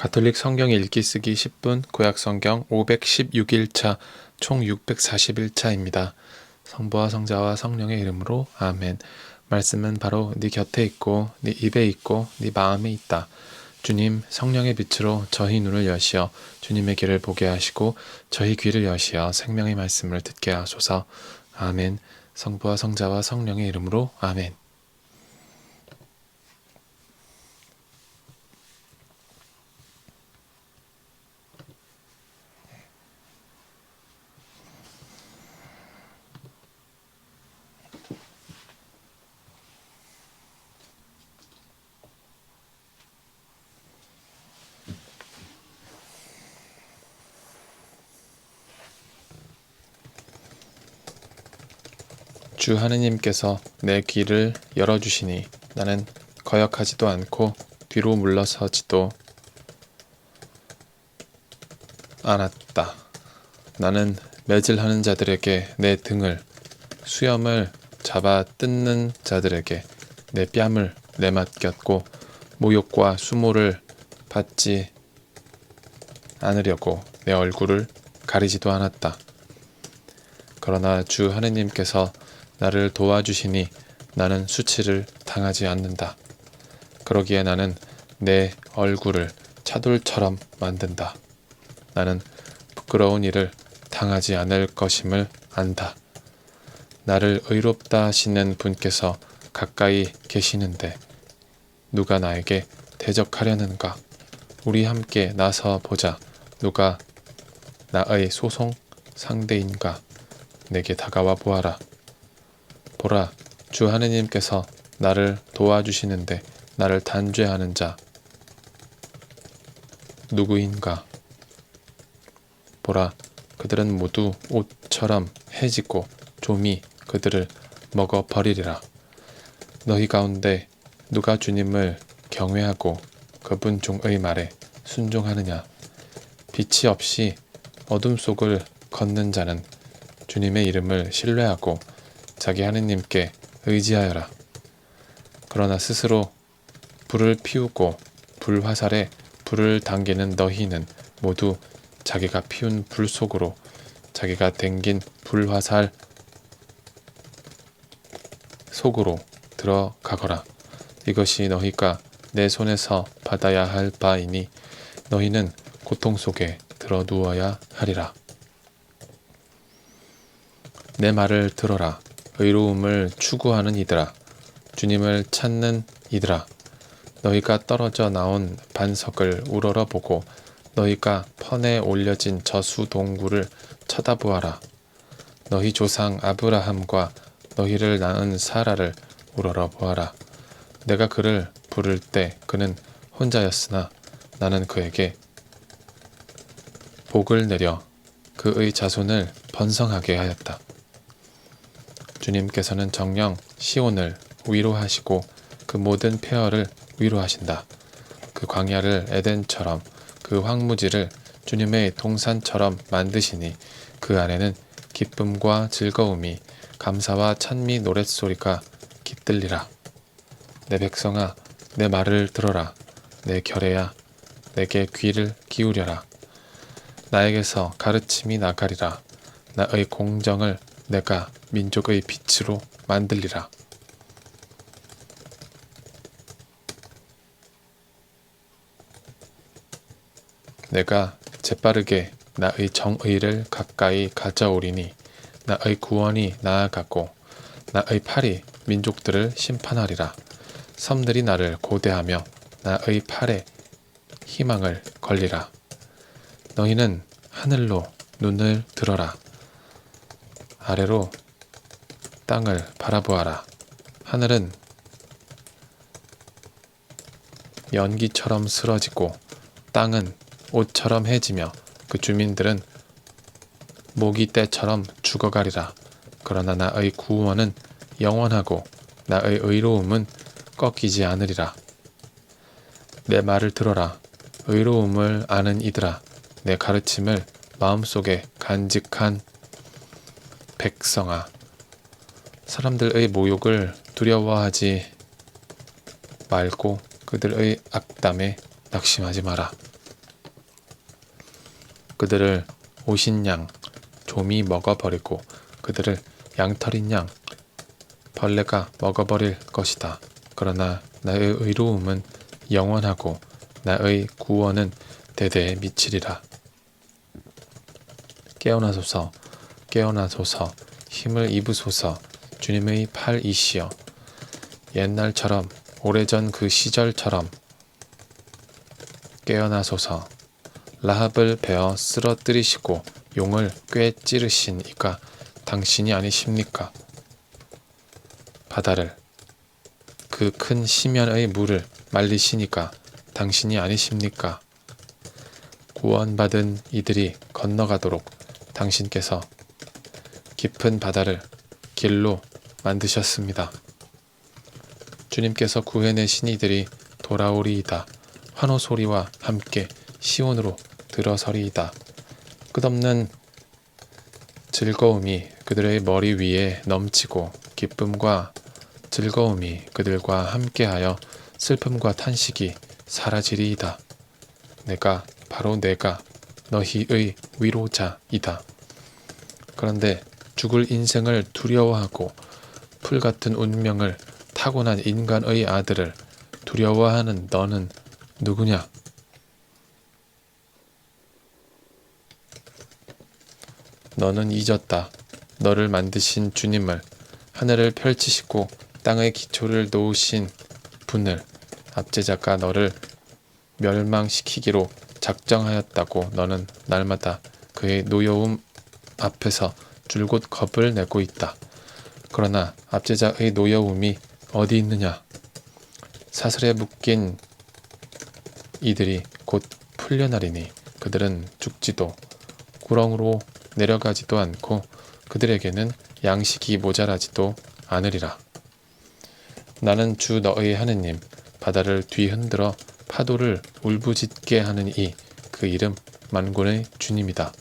가톨릭 성경 읽기 쓰기 10분 구약 성경 516일차 총 641차입니다. 성부와 성자와 성령의 이름으로 아멘. 말씀은 바로 네 곁에 있고 네 입에 있고 네 마음에 있다. 주님 성령의 빛으로 저희 눈을 여시어 주님의 길을 보게 하시고 저희 귀를 여시어 생명의 말씀을 듣게 하소서. 아멘. 성부와 성자와 성령의 이름으로 아멘. 주 하느님께서 내 귀를 열어주시니 나는 거역하지도 않고 뒤로 물러서지도 않았다. 나는 매질하는 자들에게 내 등을 수염을 잡아 뜯는 자들에게 내 뺨을 내맡겼고 모욕과 수모를 받지 않으려고 내 얼굴을 가리지도 않았다. 그러나 주 하느님께서 나를 도와주시니 나는 수치를 당하지 않는다. 그러기에 나는 내 얼굴을 차돌처럼 만든다. 나는 부끄러운 일을 당하지 않을 것임을 안다. 나를 의롭다 하시는 분께서 가까이 계시는데 누가 나에게 대적하려는가? 우리 함께 나서 보자. 누가 나의 소송 상대인가? 내게 다가와 보아라. 보라, 주 하느님께서 나를 도와주시는데 나를 단죄하는 자 누구인가? 보라, 그들은 모두 옷처럼 해지고 좀이 그들을 먹어 버리리라. 너희 가운데 누가 주님을 경외하고 그분 종의 말에 순종하느냐? 빛이 없이 어둠 속을 걷는 자는 주님의 이름을 신뢰하고 자기 하느님께 의지하여라. 그러나 스스로 불을 피우고 불화살에 불을 당기는 너희는 모두 자기가 피운 불 속으로 자기가 댕긴 불화살 속으로 들어가거라. 이것이 너희가 내 손에서 받아야 할 바이니 너희는 고통 속에 들어 누워야 하리라. 내 말을 들어라. 의로움을 추구하는 이들아. 주님을 찾는 이들아. 너희가 떨어져 나온 반석을 우러러 보고 너희가 펀에 올려진 저수 동굴을 쳐다보아라. 너희 조상 아브라함과 너희를 낳은 사라를 우러러 보아라. 내가 그를 부를 때 그는 혼자였으나 나는 그에게 복을 내려 그의 자손을 번성하게 하였다. 주님께서는 정령 시온을 위로하시고 그 모든 폐허를 위로하신다. 그 광야를 에덴처럼 그 황무지를 주님의 동산처럼 만드시니 그 안에는 기쁨과 즐거움이 감사와 찬미 노랫소리가 깃들리라. 내 백성아 내 말을 들어라. 내 결애야 내게 귀를 기울여라. 나에게서 가르침이 나가리라. 나의 공정을 내가 민족의 빛으로 만들리라. 내가 재빠르게 나의 정의를 가까이 가져오리니 나의 구원이 나아가고 나의 팔이 민족들을 심판하리라. 섬들이 나를 고대하며 나의 팔에 희망을 걸리라. 너희는 하늘로 눈을 들어라. 아래로 땅을 바라보아라. 하늘은 연기처럼 쓰러지고 땅은 옷처럼 해지며 그 주민들은 모기 떼처럼 죽어가리라. 그러나 나의 구원은 영원하고 나의 의로움은 꺾이지 않으리라. 내 말을 들어라. 의로움을 아는 이들아. 내 가르침을 마음속에 간직한 백성아. 사람들의 모욕을 두려워하지 말고 그들의 악담에 낙심하지 마라. 그들을 오신 양 좀이 먹어버리고 그들을 양털인 양 벌레가 먹어버릴 것이다. 그러나 나의 의로움은 영원하고 나의 구원은 대대에 미치리라. 깨어나소서, 깨어나소서, 힘을 입으소서, 주님의 팔이시여. 옛날처럼, 오래전 그 시절처럼 깨어나소서. 라합을 베어 쓰러뜨리시고 용을 꽤 찌르신 이가 당신이 아니십니까? 바다를 그큰 시면의 물을 말리시니까 당신이 아니십니까? 구원받은 이들이 건너가도록 당신께서 깊은 바다를 길로 만드셨습니다. 주님께서 구해내신 이들이 돌아오리이다. 환호 소리와 함께 시온으로 들어서리이다. 끝없는 즐거움이 그들의 머리 위에 넘치고 기쁨과 즐거움이 그들과 함께하여 슬픔과 탄식이 사라지리이다. 내가 바로 내가 너희의 위로자이다. 그런데 죽을 인생을 두려워하고 풀 같은 운명을 타고난 인간의 아들을 두려워하는 너는 누구냐? 너는 잊었다. 너를 만드신 주님을 하늘을 펼치시고 땅의 기초를 놓으신 분을 압제자가 너를 멸망시키기로 작정하였다고 너는 날마다 그의 노여움 앞에서 줄곧 겁을 내고 있다. 그러나 압제자의 노여움이 어디 있느냐? 사슬에 묶인 이들이 곧 풀려나리니 그들은 죽지도 구렁으로 내려가지도 않고 그들에게는 양식이 모자라지도 않으리라. 나는 주 너의 하느님 바다를 뒤흔들어 파도를 울부짖게 하는 이 그 이름 만군의 주님이다.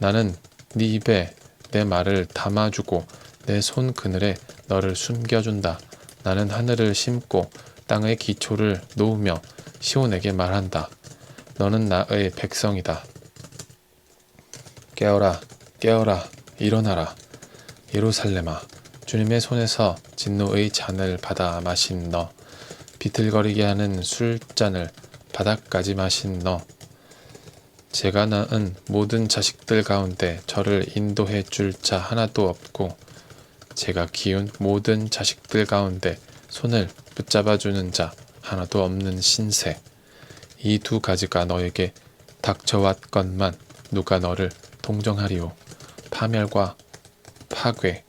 나는 네 입에 내 말을 담아주고 내 손 그늘에 너를 숨겨준다. 나는 하늘을 심고 땅의 기초를 놓으며 시온에게 말한다. 너는 나의 백성이다. 깨어라, 깨어라, 일어나라. 예루살렘아, 주님의 손에서 진노의 잔을 받아 마신 너, 비틀거리게 하는 술잔을 바닥까지 마신 너, 제가 낳은 모든 자식들 가운데 저를 인도해 줄 자 하나도 없고, 제가 키운 모든 자식들 가운데 손을 붙잡아 주는 자 하나도 없는 신세. 이 두 가지가 너에게 닥쳐왔건만 누가 너를 동정하리오. 파멸과 파괴,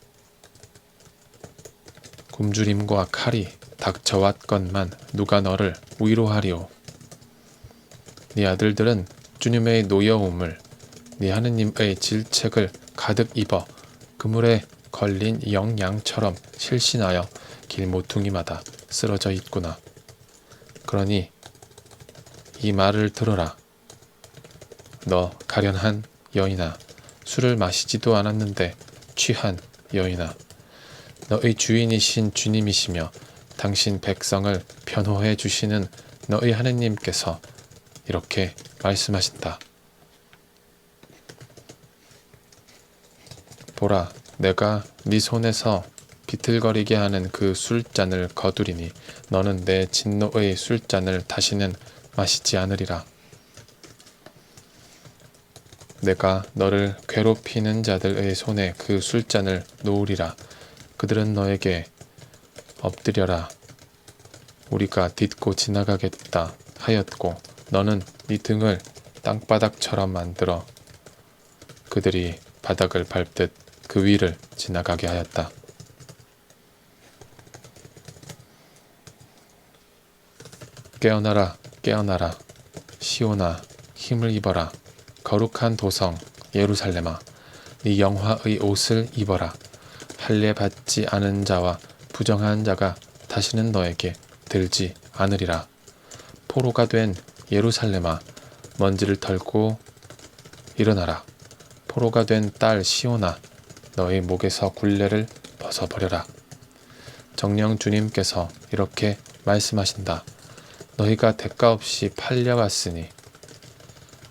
굶주림과 칼이 닥쳐왔건만 누가 너를 위로하리오. 네 아들들은 주님의 노여움을 네 하느님의 질책을 가득 입어 그물에 걸린 영양처럼 실신하여 길 모퉁이마다 쓰러져 있구나. 그러니 이 말을 들어라. 너 가련한 여인아, 술을 마시지도 않았는데 취한 여인아, 너의 주인이신 주님이시며 당신 백성을 변호해 주시는 너의 하느님께서 이렇게 말씀하신다. 보라, 내가 네 손에서 비틀거리게 하는 그 술잔을 거두리니 너는 내 진노의 술잔을 다시는 마시지 않으리라. 내가 너를 괴롭히는 자들의 손에 그 술잔을 놓으리라. 그들은 너에게 엎드려라. 우리가 딛고 지나가겠다 하였고 너는 네 등을 땅바닥처럼 만들어 그들이 바닥을 밟듯 그 위를 지나가게 하였다. 깨어나라, 깨어나라. 시오나, 힘을 입어라. 거룩한 도성, 예루살렘아. 네 영화의 옷을 입어라. 할례 받지 않은 자와 부정한 자가 다시는 너에게 들지 않으리라. 포로가 된 예루살렘아, 먼지를 털고 일어나라. 포로가 된 딸 시오나, 너의 목에서 굴레를 벗어버려라. 정령 주님께서 이렇게 말씀하신다. 너희가 대가 없이 팔려갔으니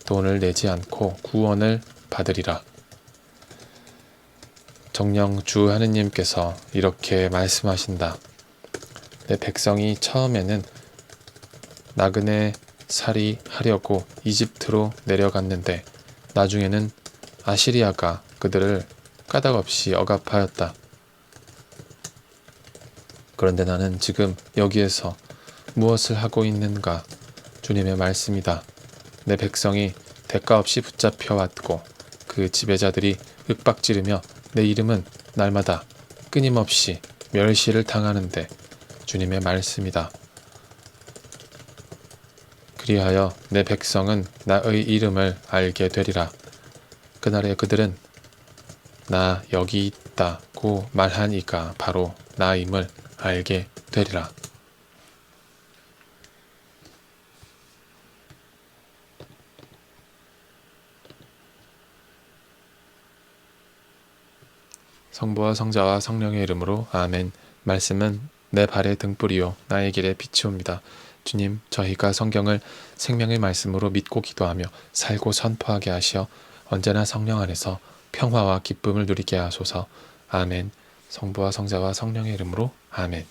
돈을 내지 않고 구원을 받으리라. 정령 주 하느님께서 이렇게 말씀하신다. 내 백성이 처음에는 나그네 살이 하려고 이집트로 내려갔는데 나중에는 아시리아가 그들을 까닭없이 억압하였다. 그런데 나는 지금 여기에서 무엇을 하고 있는가? 주님의 말씀이다. 내 백성이 대가 없이 붙잡혀 왔고 그 지배자들이 윽박지르며 내 이름은 날마다 끊임없이 멸시를 당하는데 주님의 말씀이다. 그리하여 내 백성은 나의 이름을 알게 되리라. 그날에 그들은 나 여기 있다고 말한 이가 바로 나임을 알게 되리라. 성부와 성자와 성령의 이름으로 아멘. 말씀은 내 발의 등불이요 나의 길에 빛이옵니다. 주님, 저희가 성경을 생명의 말씀으로 믿고 기도하며 살고 선포하게 하시어 언제나 성령 안에서 평화와 기쁨을 누리게 하소서. 아멘. 성부와 성자와 성령의 이름으로 아멘.